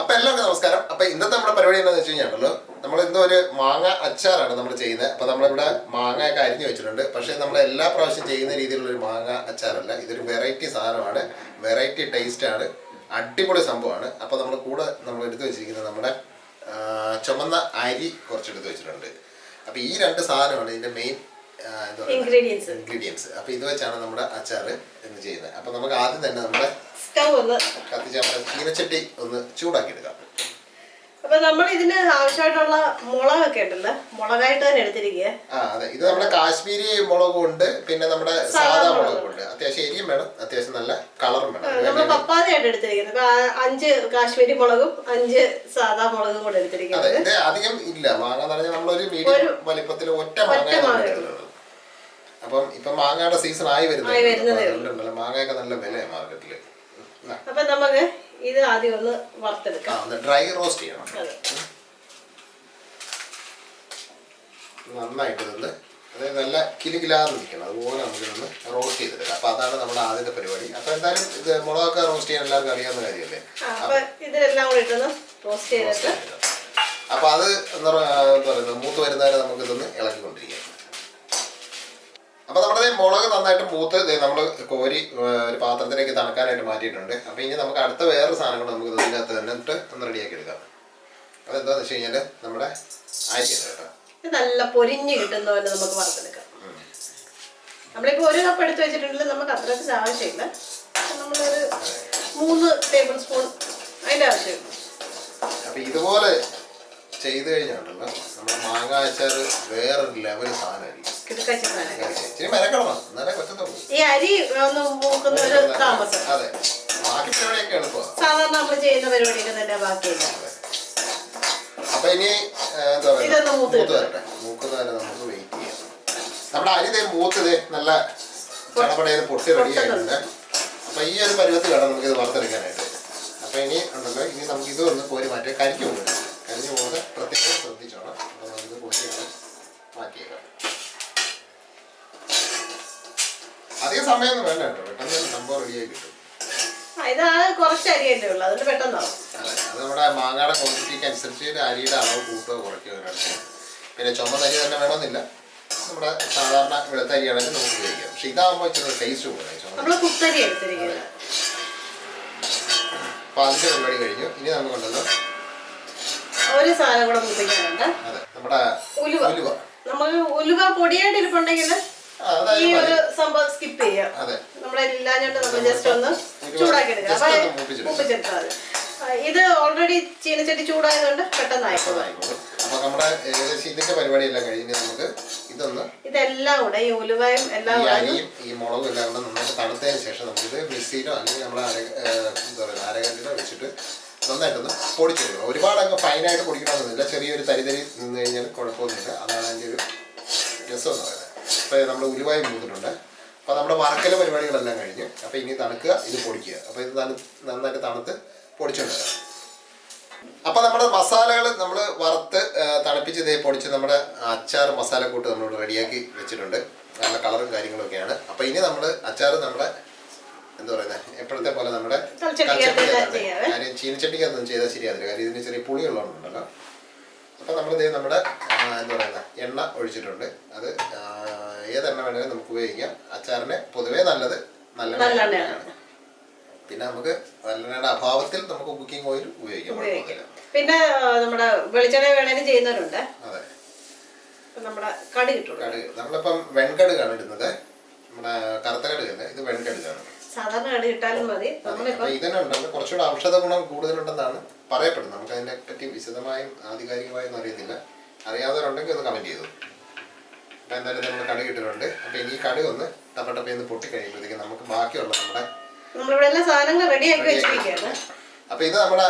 അപ്പൊ എല്ലാവർക്കും നമസ്കാരം. അപ്പൊ ഇന്നത്തെ നമ്മുടെ പരിപാടി എന്താണെന്ന് വെച്ച് കഴിഞ്ഞാണല്ലോ നമ്മൾ എന്തോ ഒരു മാങ്ങ അച്ചാറാണ് നമ്മൾ ചെയ്യുന്നത്. അപ്പൊ നമ്മളിവിടെ മാങ്ങയൊക്കെ അരിഞ്ഞു വെച്ചിട്ടുണ്ട്. പക്ഷേ നമ്മൾ എല്ലാ പ്രാവശ്യം ചെയ്യുന്ന രീതിയിലുള്ള ഒരു മാങ്ങ അച്ചാറല്ല. ഇതൊരു വെറൈറ്റി സാധനമാണ്. വെറൈറ്റി ടേസ്റ്റ് ആണ്. അടിപൊളി സംഭവമാണ്. അപ്പൊ നമ്മൾ കൂടെ നമ്മൾ എടുത്തു വെച്ചിരിക്കുന്നത് നമ്മുടെ ചുമന്ന അരി കുറച്ചെടുത്ത് വെച്ചിട്ടുണ്ട്. അപ്പൊ ഈ രണ്ട് സാധനമാണ് ഇതിന്റെ മെയിൻ ഇൻഗ്രീഡിയൻസ് ഇൻഗ്രീഡിയൻസ് അപ്പൊ ഇത് വെച്ചാണ് നമ്മുടെ അച്ചാറ് എന്ന് ചെയ്യുന്നത്. അപ്പൊ നമുക്ക് ആദ്യം തന്നെ നമ്മുടെ സ്റ്റൗ ഒന്ന് കത്തിച്ച് നമ്മുടെ ചീനച്ചട്ടി ഒന്ന് ചൂടാക്കി എടുക്കാം അപ്പൊ നമ്മൾ ഇതിന് ആവശ്യമായിട്ടുള്ള മുളകൊക്കെ ഉണ്ടല്ലോ. മുളകായിട്ട് തന്നെ എടുത്തിരിക്കുക ആ അതെ. ഇത് നമ്മുടെ കാശ്മീരി മുളകും ഉണ്ട്. പിന്നെ നമ്മുടെ സാധാ മുളകും ഉണ്ട്. അത്യാവശ്യം എരിയും വേണം. അത്യാവശ്യം നല്ല കളറും വേണം. നമ്മൾ പപ്പാതയായിട്ട് എടുത്തിരിക്കുന്നത്. അഞ്ച് കാശ്മീരി മുളകും അഞ്ച് സാധാ മുളകും കൂടെ എടുത്തിരിക്കുന്നത്. ഇത് അധികം ഇല്ല. മാങ്ങ എന്ന് പറഞ്ഞാൽ നമ്മളൊരു മീഡിയം വലിപ്പത്തിൽ ഒറ്റ മാങ്ങ അപ്പം ഇപ്പൊ മാങ്ങയുടെ സീസൺ ആയി വരുന്നത് മാങ്ങയൊക്കെ നല്ല വിലയാണ് മാർക്കറ്റിൽ അപ്പൊ നമുക്ക് ഇത് ആദ്യം ഒന്ന് വറുത്തെടുക്കാം. ഡ്രൈ റോസ്റ്റ് ചെയ്യണം നന്നായിട്ട് നിന്ന് അതായത് നല്ല കിലുകിലാന്ന് നിൽക്കണം. അതുപോലെ നമുക്ക് നിന്ന് റോസ്റ്റ് ചെയ്തെടുക്കാം. അപ്പൊ അതാണ് നമ്മുടെ ആദ്യത്തെ പരിപാടി. അപ്പൊ എന്തായാലും ഇത് മുളകൊക്കെ റോസ്റ്റ് ചെയ്യാൻ എല്ലാവർക്കും അറിയാവുന്ന കാര്യമല്ലേ? ഇതിലെല്ലാം കൂടി റോസ്റ്റ് ചെയ്തിട്ട്. അപ്പൊ അത് എന്താ പറയുന്നത് മൂത്ത് വരുന്നവരെ നമുക്ക് ഇതൊന്ന് ഇളക്കിക്കൊണ്ടിരിക്കാം. അപ്പൊ നമ്മുടെ മുളക് നന്നായിട്ട് മൂത്ത് നമ്മൾ കോരി ഒരു പാത്രത്തിലേക്ക് തണുക്കാനായിട്ട് മാറ്റിയിട്ടുണ്ട്. അപ്പൊ ഇനി നമുക്ക് അടുത്ത വേറൊരു സാധനം കൂടെ നമുക്ക് ഇതിനകത്ത് തന്നെ ഇട്ട് ഒന്ന് റെഡിയാക്കി എടുക്കാം. അതെന്താന്ന് വെച്ച് കഴിഞ്ഞാൽ നമ്മുടെ കേട്ടോ. നല്ല പൊരിഞ്ഞ് കിട്ടുന്ന പോലെ നമുക്ക് വറുത്തെടുക്കാം. നമ്മളിപ്പോ ഒരു കപ്പ് എടുത്ത് വെച്ചിട്ടുണ്ടെങ്കിൽ നമുക്ക് അത്രത്തിന് ആവശ്യമില്ല. നമ്മളൊരു മൂന്ന് ടേബിൾ സ്പൂൺ അതിന്റെ ആവശ്യമുണ്ട് അപ്പൊ ഇതുപോലെ ചെയ്ത് കഴിഞ്ഞാണല്ലോ നമ്മുടെ മാങ്ങ അച്ചാർ വേറെ ലെവൽ സാധനമായിരിക്കും. ഇച്ചിരി മെനക്കെടണം എന്നാലേ പറ്റത്തുള്ളൂ. ഈ അരി ഒന്ന് മൂക്കുന്ന ഒരു താമസം. അതെ. ബാക്കി പരിപാടിയൊക്കെ എളുപ്പമാണ്. സാധാരണ നമ്മൾ ചെയ്യുന്ന പരിപാടിയൊക്കെ തന്നെ ബാക്കിയില്ല? അപ്പൊ ഇനി എന്താ പറയുക? ഇതൊന്ന് മൂത്ത് മൂത്ത് വരട്ടെ. മൂക്കുന്ന വരെ നമുക്ക് വെയിറ്റ് ചെയ്യാം. നമ്മുടെ അരി ദേ മൂത്തത് നല്ല ചടപടയിൽ പൊട്ടി റെഡിയായിട്ടുണ്ട് അപ്പൊ ഈ ഒരു പരുവത്തിലാണ് നമുക്ക് ഇത് വറുത്തെടുക്കാനായിട്ട്. അപ്പൊ ഇനി ഉണ്ടല്ലോ ഇനി നമുക്ക് ഇത് ഒന്ന് കോരി മാറ്റി കരിക്കും കരിഞ്ഞു പോകുന്നത് പ്രത്യേകം ശ്രദ്ധിച്ചോണം. നമ്മൾ നമുക്ക് പൊടിയാണ് മാറ്റിയേക്കാം. അധികം സമയമൊന്നും വേണ്ട കേട്ടോ. പെട്ടെന്ന് സംഭവം റെഡിയായി കിട്ടും. ഇത് കുറച്ച് അരിയല്ലേ ഉള്ളൂ. അതുകൊണ്ട് പെട്ടെന്നാവും അതെ നമ്മുടെ മാങ്ങയുടെ ക്വാണ്ടിറ്റിക്ക് അനുസരിച്ച് അരിയുടെ അളവ് കൂട്ടുക കുറയ്ക്കുക പിന്നെ ചുമന്ന അരി തന്നെ വേണമെന്നില്ല. നമ്മുടെ സാധാരണ വെളുത്ത അരിയാണെങ്കിൽ നമുക്ക് ഉപയോഗിക്കാം. പക്ഷെ ഇതാകുമ്പോൾ ഇച്ചിരി ടേസ്റ്റ് കൂടുതലായി അപ്പൊ അതിന്റെ പരിപാടി കഴിഞ്ഞു. ഇനി നമുക്കുണ്ടല്ലോ ഒരു സാധനം കൂടെ നമ്മുടെ ഉലുവ. നമ്മൾ നമുക്ക് ഉലുവ പൊടിയായിട്ട് ഇരിപ്പുണ്ടെങ്കിൽ ഈ ഒരു സംഭവം സ്കിപ്പ് ചെയ്യാം. അതെ. നമ്മളെല്ലാഞ്ഞിട്ട് നമ്മൾ ജസ്റ്റ് ഒന്ന് ചൂടാക്കി എടുക്കാം അപ്പൊ. മൂപ്പിച്ചെടുത്താൽ ഇത് ഓൾറെഡി ചീനച്ചട്ടി ചൂടായതുകൊണ്ട് പെട്ടെന്ന് ഇതിന്റെ പരിപാടിയെല്ലാം കഴിഞ്ഞ് നമുക്ക് ഇതൊന്ന് ഇതെല്ലാം കൂടെ ഈ ഉലുവയും എല്ലാം ഈ മുളകും എല്ലാം കൂടെ നന്നായിട്ട് തണുത്തതിന് ശേഷം നമുക്കിത് മിക്സിയിലോ അല്ലെങ്കിൽ നമ്മുടെ അര എന്താ പറയുക അരകല്ലിലോ വെച്ചിട്ട് നന്നായിട്ടൊന്ന് പൊടിച്ചെടുക്കണം ഒരുപാട് അങ്ങ് ഫൈനായിട്ട് പൊടിക്കണമെന്നില്ല ചെറിയൊരു തരി തരി നിന്ന് കഴിഞ്ഞാൽ കുഴപ്പമൊന്നുമില്ല. അതാണ് അതിന്റെ ഒരു രസം എന്ന് പറയുന്നത്. അപ്പോൾ നമ്മൾ ഉരുവായി മൂന്നിട്ടുണ്ട് അപ്പോൾ നമ്മുടെ വറക്കല പരിപാടികളെല്ലാം കഴിഞ്ഞു അപ്പോൾ ഇനി തണുക്കുക ഇത് പൊടിക്കുക. അപ്പോൾ ഇത് തണു നന്നായിട്ട് തണുത്ത് പൊടിച്ചുകൊണ്ട് വരാം അപ്പോൾ നമ്മുടെ മസാലകൾ നമ്മൾ വറുത്ത് തണുപ്പിച്ച് ഇതേ പൊടിച്ച് നമ്മുടെ അച്ചാർ മസാലക്കൂട്ട് നമ്മൾ റെഡിയാക്കി വെച്ചിട്ടുണ്ട്. നല്ല കളറും കാര്യങ്ങളും ഒക്കെയാണ് അപ്പോൾ ഇനി നമ്മൾ അച്ചാർ നമ്മുടെ എന്താ പറയുന്നത് എപ്പോഴത്തെ പോലെ നമ്മുടെ. കാര്യം ചീനച്ചട്ടിക്കകത്തൊന്നും ചെയ്താൽ ശരിയാതില്ല കാര്യം ഇതിന് ചെറിയ പുളിയുള്ളതുകൊണ്ടല്ലോ അപ്പം നമ്മൾ ഇതേ നമ്മുടെ എന്താ പറയുക എണ്ണ ഒഴിച്ചിട്ടുണ്ട്. അത് ഏത് ഏതെണ്ണ വേണമെങ്കിലും നമുക്ക് ഉപയോഗിക്കാം. അച്ചാറിന് പൊതുവേ നല്ലത് നല്ല. പിന്നെ നമുക്ക് നല്ലെണ്ണയുടെ അഭാവത്തിൽ നമുക്ക് കുക്കിംഗ് ഓയിൽ ഉപയോഗിക്കാം. പിന്നെ നമ്മുടെ വെളിച്ചെണ്ണ വേണേലും ചെയ്യുന്നവരുണ്ട്. അതെ. നമ്മുടെ കടി കിട്ടുള്ളൂ കടുക്. നമ്മളിപ്പം വെൺകടുകാണ് ഇടുന്നത്. നമ്മുടെ കറുത്ത കടുകല്ല ഇത് വെൺകടുകാണ്. സാധാരണ മതി. നമ്മളിപ്പോ കുറച്ചുകൂടെ ഔഷധ ഗുണം കൂടുതലുണ്ടെന്നാണ് പറയപ്പെടുന്നത്. നമുക്ക് അതിനെ പറ്റി വിശദമായും ആധികാരികമായും അറിയത്തില്ല അറിയാതെ ഒന്ന് കമന്റ് ചെയ്തു? അപ്പൊ എന്തായാലും നമ്മൾ കടി ഇട്ടിട്ടുണ്ട് അപ്പൊ ഇനി കടി ഒന്ന് ടപ്പട്ടപ്പയെന്ന് പൊട്ടി കഴിയുമ്പോഴത്തേക്ക് നമുക്ക് ബാക്കിയുള്ള നമ്മുടെ നമ്മളിവിടെ എല്ലാ സാധനങ്ങളും റെഡി ആക്കി വെച്ചിരിക്കുകയാണ്. അപ്പൊ ഇത് നമ്മുടെ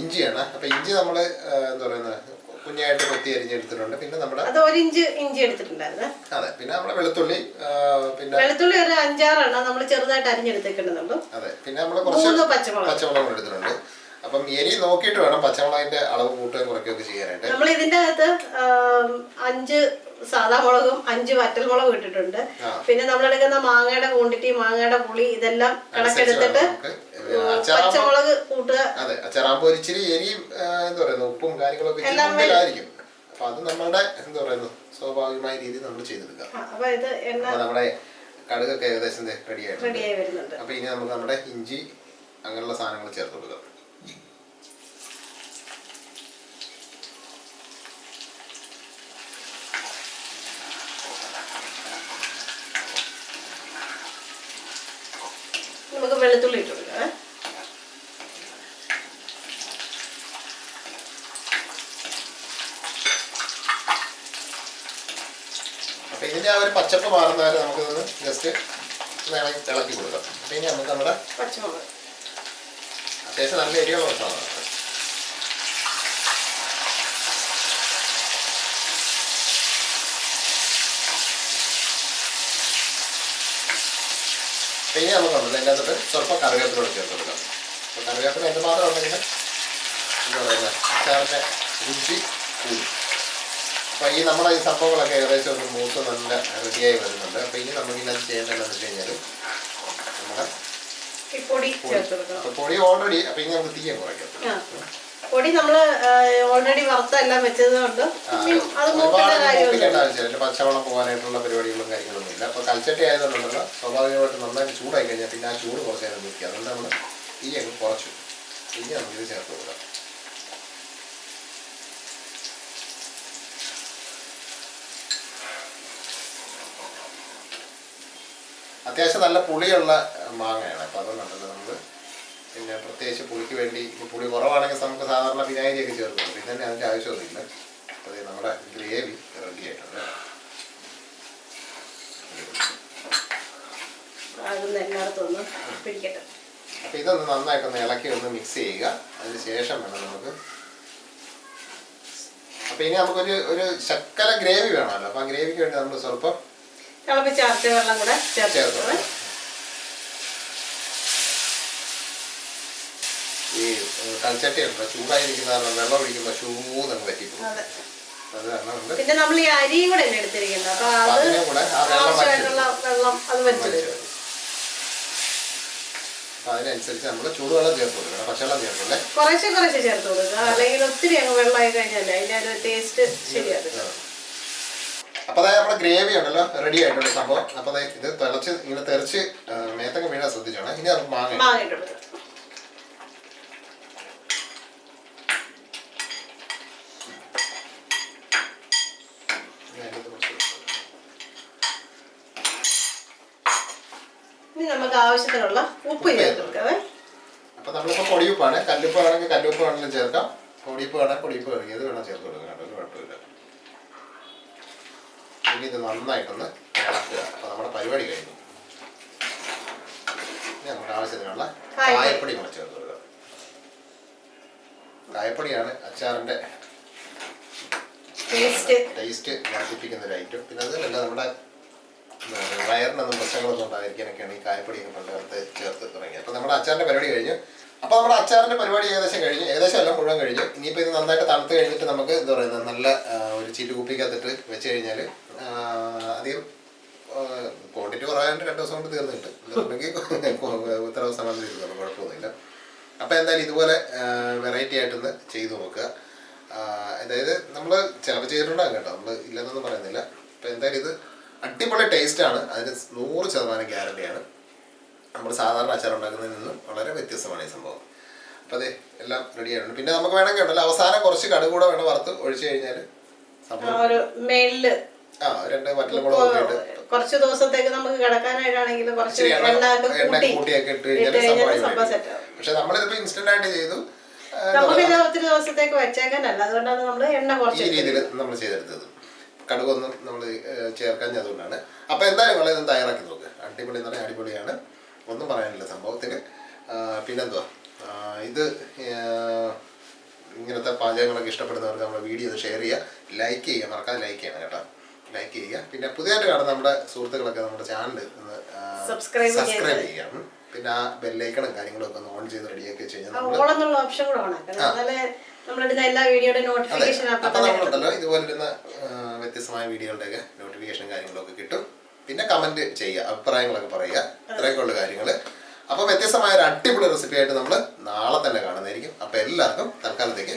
ഇഞ്ചിയാണ്. അപ്പൊ ഇഞ്ചി നമ്മൾ എന്താ പറയുന്നത് കുഞ്ഞായിട്ട് കൊത്തി അരിഞ്ഞെടുത്തിട്ടുണ്ട്. പിന്നെ നമ്മുടെ അത് ഒരു ഇഞ്ച് ഇഞ്ചി എടുത്തിട്ടുണ്ടായിരുന്നു. അതെ പിന്നെ നമ്മുടെ വെളുത്തുള്ളി പിന്നെ വെളുത്തുള്ളി ഒരു അഞ്ചാറെണ്ണം നമ്മൾ ചെറുതായിട്ട് അരിഞ്ഞെടുത്തേക്കുന്നുണ്ട്. അതെ പിന്നെ നമ്മൾ കുറച്ച് പച്ചമുളക്. പച്ചമുളക് എടുത്തിട്ടുണ്ട്. അപ്പം എരി നോക്കിയിട്ട് വേണം പച്ചമുളകിന്റെ അളവ് കൂട്ടുകയും കുറയ്ക്കുകയൊക്കെ ചെയ്യാനായിട്ട്. നമ്മൾ ഇതിന്റെ അകത്ത് അഞ്ച് സാധാ മുളകും അഞ്ച് വറ്റൽ മുളകും ഇട്ടിട്ടുണ്ട്. പിന്നെ നമ്മൾ എടുക്കുന്ന മാങ്ങയുടെ ക്വാണ്ടിറ്റി മാങ്ങയുടെ പുളി ഇതെല്ലാം കണക്കെടുത്തിട്ട് പച്ചമുളക് കൂട്ടുക. അതെ അച്ചാറാകുമ്പോ ഒരിച്ചിരി എരിയും എന്താ പറയുന്നത് ഉപ്പും കാര്യങ്ങളൊക്കെ കൂടുതലായിരിക്കും. അപ്പൊ അത് നമ്മളുടെ എന്താ പറയുന്നത് സ്വാഭാവികമായ രീതിയിൽ നമ്മൾ ചെയ്തെടുക്കാം അപ്പൊ നമ്മുടെ കടുകൊക്കെ ഏകദേശം റെഡി റെഡിയായി വരുന്നുണ്ട്. അപ്പൊ ഇനി നമുക്ക് നമ്മുടെ ഇഞ്ചി അങ്ങനെയുള്ള സാധനങ്ങൾ ചേർത്ത് കൊടുക്കാം. നമുക്ക് വെളുത്തുള്ളി ഇട്ട് ഇതിന്റെ ആ ഒരു പച്ചപ്പ് മാറുന്ന വരെ നമുക്കിതൊന്ന് ജസ്റ്റ് ഇളക്കി ഇളക്കി കൊടുക്കാം. അപ്പൊ ഇനി നമുക്ക് നമ്മുടെ പച്ചമുളക്. അത്യാവശ്യം നല്ല എരിയുള്ള ഭക്ഷണമാണ് പിന്നെ ഇനി നമുക്കുണ്ടല്ലോ അതിന്റെ അകത്തോട്ട് സ്വല്പം കറിവേപ്പില ചേർത്ത് കൊടുക്കാം. അപ്പൊ കറിവേപ്പില എന്തുമാത്രം ഉണ്ടെങ്കിൽ എന്താ പറയുക അച്ചാറിന്റെ രുചി കൂടും. അപ്പൊ ഈ നമ്മുടെ ഈ സംഭവങ്ങളൊക്കെ ഏകദേശം ഒരു മൂത്ത് നല്ല റെഡിയായി വരുന്നുണ്ട്. അപ്പൊ ഇനി നമുക്ക് ഇതിനകത്ത് ചെയ്യേണ്ടതെന്ന് വെച്ച് കഴിഞ്ഞാൽ നമ്മുടെ പൊടി പൊടി. ഓൾറെഡി അപ്പൊ ഇനി നമുക്ക് തീയെ കുറയ്ക്കാം. പൊടി നമ്മൾ ഓൾറെഡി വറുത്തെല്ലാം വെച്ചത് കൊണ്ട് പച്ചവെള്ളം പോകാനായിട്ടുള്ള പരിപാടികളും കാര്യങ്ങളൊന്നും ഇല്ല അപ്പൊ കൽച്ചട്ടി ആയതുകൊണ്ടുള്ള സ്വാഭാവികമായിട്ട് നന്നായിട്ട് ചൂടായി കഴിഞ്ഞാൽ പിന്നെ ആ ചൂട് കുറച്ച് നേരം നിൽക്കുക. അതുകൊണ്ട് നമ്മൾ തീ അങ്ങ് കുറച്ചു ഇനി നമുക്കിത് ചേർത്ത് കൊടുക്കാം. അത്യാവശ്യം നല്ല പുളിയുള്ള മാങ്ങയാണ്. അപ്പോൾ അതുകൊണ്ടല്ലോ നമ്മൾ പിന്നെ പ്രത്യേകിച്ച് പുളിക്ക് വേണ്ടി ഇപ്പോൾ പുളി കുറവാണെങ്കിൽ നമുക്ക് സാധാരണ വിനാഗിരിയൊക്കെ ചേർക്കും. പിന്നെ തന്നെ അതിന്റെ ആവശ്യമൊന്നുമില്ല. അപ്പോൾ നമ്മുടെ ഗ്രേവി റെഡി ആയിട്ടുണ്ട്. അപ്പോൾ ഇതൊന്ന് നന്നായിട്ടൊന്ന് ഇളക്കി ഒന്ന് മിക്സ് ചെയ്യുക. അതിന് ശേഷം വേണം നമുക്ക് അപ്പോൾ ഇനി നമുക്കൊരു ഒരു ശക്കല ഗ്രേവി വേണമല്ലോ. അപ്പോൾ ആ ഗ്രേവിക്ക് വേണ്ടി നമ്മൾ സ്വല്പം തിളപ്പിച്ചാർച്ച വെള്ളം കൂടെ ചേർത്ത് ഈ ചൂടായിരിക്കുന്ന കാരണം വെള്ളം ഒഴിക്കുമ്പോൾ ചൂന്നങ്ങ് പറ്റിപ്പോകും അതെ. അത് പിന്നെ നമ്മൾ ഈ അരിയും കൂടെ അല്ലേ എടുത്തിരിക്കുന്നത്? അപ്പൊ അത് ആവശ്യമായിട്ടുള്ള വെള്ളം അത് വലിച്ചു അതിനനുസരിച്ച് നമ്മൾ ചൂടുവെള്ളം ചേർത്ത് കൊടുക്കണം പച്ചവെള്ളം ചേർക്കല്ലേ കുറേശ്ശെ കുറേശ്ശെ ചേർത്ത് കൊടുക്കുക. അല്ലെങ്കിൽ ഒത്തിരി അങ്ങ് വെള്ളമായി കഴിഞ്ഞാൽ അതിന്റെ ഒരു ടേസ്റ്റ് ശരിയാകും അപ്പൊ അതായത് നമ്മുടെ ഗ്രേവി ഉണ്ടല്ലോ റെഡി ആയിട്ടുള്ള സംഭവം. അപ്പൊ അതായത് ഇത് തിളച്ച് ഇങ്ങനെ തെറിച്ച് മേത്തങ്ങ മേത്തൊക്കെ വീഴാൻ ശ്രദ്ധിച്ചോണം. ഇനി നമുക്ക് മാങ്ങ നമുക്ക് ആവശ്യത്തിനുള്ള ഉപ്പ് ചേർത്ത് കൊടുക്കാവേ. അപ്പൊ നമ്മളിപ്പോ പൊടിയുപ്പാണ്. കല്ലുപ്പ് വേണമെങ്കിൽ കല്ലുപ്പ് വേണമെങ്കിലും ചേർക്കാം. പൊടിയുപ്പ് വേണമെങ്കിൽ പൊടിയുപ്പ് വേണമെങ്കിൽ ഇത് വേണം ചേർത്ത് കൊടുക്കാം. ഒരു കുഴപ്പമില്ല. ഇനി ഇത് നന്നായിട്ടൊന്ന് ഇളക്കുക. അപ്പൊ നമ്മുടെ പരിപാടി കഴിഞ്ഞു. ഇനി നമുക്ക് ആവശ്യത്തിനുള്ള കായപ്പൊടി. കൂടെ ചേർത്ത് കൊടുക്കാം. കായപ്പൊടിയാണ് അച്ചാറിന്റെ ടേസ്റ്റ്. വർദ്ധിപ്പിക്കുന്ന ഒരു ഐറ്റം പിന്നെ അതല്ല നമ്മുടെ വയറിനൊന്നും പ്രശ്നങ്ങളൊന്നും ഉണ്ടായിരിക്കാനൊക്കെയാണ് ഈ കായപ്പൊടിയൊക്കെ പണ്ട് കാലത്ത് ചേർത്ത് തുടങ്ങിയത്. അപ്പോൾ നമ്മുടെ അച്ചാറിന്റെ പരിപാടി കഴിഞ്ഞു. അപ്പോൾ നമ്മുടെ അച്ചാറിന്റെ പരിപാടി ഏകദേശം കഴിഞ്ഞു. ഏകദേശം എല്ലാം മുഴുവൻ കഴിഞ്ഞു. ഇനിയിപ്പോൾ ഇത് നന്നായിട്ട് തണുത്ത് കഴിഞ്ഞിട്ട് നമുക്ക് എന്താ പറയുന്നത് നല്ല ഒരു ചീറ്റ് കുപ്പിക്കകത്തിട്ട് വെച്ച് കഴിഞ്ഞാൽ അധികം ക്വാണ്ടിറ്റി കുറവായതുകൊണ്ട് രണ്ട് ദിവസം കൊണ്ട് തീർന്നു കിട്ടും ഇല്ലെന്നുണ്ടെങ്കിൽ ഇത്ര ദിവസം കൊണ്ട് കുഴപ്പമൊന്നുമില്ല. അപ്പോൾ എന്തായാലും ഇതുപോലെ വെറൈറ്റി ആയിട്ടൊന്ന് ചെയ്തു നോക്കുക. അതായത് നമ്മൾ ചിലപ്പോൾ ചെയ്തിട്ടുണ്ടാകും കേട്ടോ. നമ്മൾ ഇല്ലെന്നൊന്നും പറയുന്നില്ല. അപ്പോൾ എന്തായാലും ഇത് അടിപൊളി ടേസ്റ്റ് ആണ്. അതിന് നൂറ് ശതമാനം ഗ്യാരണ്ടിയാണ് നമ്മൾ സാധാരണ അച്ചാർ ഉണ്ടാക്കുന്നതിൽ നിന്നും വളരെ വ്യത്യസ്തമാണ് ഈ സംഭവം. അപ്പോൾ അതെ എല്ലാം റെഡി ആയിട്ടുണ്ട്. പിന്നെ നമുക്ക് വേണമെങ്കിൽ ഉണ്ടല്ലോ അവസാനം കുറച്ച് കടുകൂടെ കൂടെ വേണം വറുത്ത് ഒഴിച്ചു കഴിഞ്ഞാൽ സംഭവം കുറച്ച് ദിവസത്തേക്ക് നമുക്ക് കിടക്കാനായിട്ടാണെങ്കിലും കുറച്ച് പക്ഷെ ഇൻസ്റ്റന്റ് ആയിട്ട് ചെയ്തു. നമുക്ക് ഒത്തിരി ദിവസത്തേക്ക് വെച്ചേക്കാനല്ല. അതുകൊണ്ടാണ് നമ്മൾ എണ്ണ ഈ കുറച്ച് രീതിയിൽ നമ്മൾ ചെയ്തെടുത്തത്. കടുകൊന്നും നമ്മൾ ചേർക്കാൻ അതുകൊണ്ടാണ്. അപ്പൊ എന്തായാലും നിങ്ങൾ ഇത് തയ്യാറാക്കി നോക്ക്. അടിപൊളി എന്ന് പറഞ്ഞാൽ അടിപൊളിയാണ്. ഒന്നും പറയാനില്ല സംഭവത്തിന് പിന്നെന്തുവാ? ഇത് ഇങ്ങനത്തെ പാചകങ്ങളൊക്കെ ഇഷ്ടപ്പെടുന്നവർക്ക് നമ്മുടെ വീഡിയോ ഷെയർ ചെയ്യുക. ലൈക്ക് ചെയ്യുക. മറക്കാതെ ലൈക്ക് ചെയ്യണം കേട്ടോ. ലൈക്ക് ചെയ്യുക. പിന്നെ പുതിയതായിട്ട് കാണുന്ന നമ്മുടെ സുഹൃത്തുക്കളൊക്കെ നമ്മുടെ ചാനൽ ഒന്ന് സബ്സ്ക്രൈബ് ചെയ്യാം. പിന്നെ ആ ബെല്ലൈക്കണും കാര്യങ്ങളൊക്കെ ഒന്ന് ഓൺ ചെയ്ത് റെഡിയാക്കി വെച്ച് കഴിഞ്ഞാൽ ഇതുപോലെ ഓപ്ഷൻ കൂടെ അപ്പൊ നമ്മളുണ്ടല്ലോ ഇതുപോലിരുന്ന ആ, വ്യത്യസ്തമായ വീഡിയോകളുടെയൊക്കെ നോട്ടിഫിക്കേഷൻ കാര്യങ്ങളൊക്കെ കിട്ടും. പിന്നെ കമന്റ് ചെയ്യുക അഭിപ്രായങ്ങളൊക്കെ പറയുക. ഇത്രയൊക്കെ ഉള്ള കാര്യങ്ങൾ അപ്പൊ വ്യത്യസ്തമായ ഒരു അടിപൊളി റെസിപ്പി ആയിട്ട് നമ്മൾ നാളെ തന്നെ കാണുന്നതായിരിക്കും. അപ്പൊ എല്ലാവർക്കും തൽക്കാലത്തേക്ക്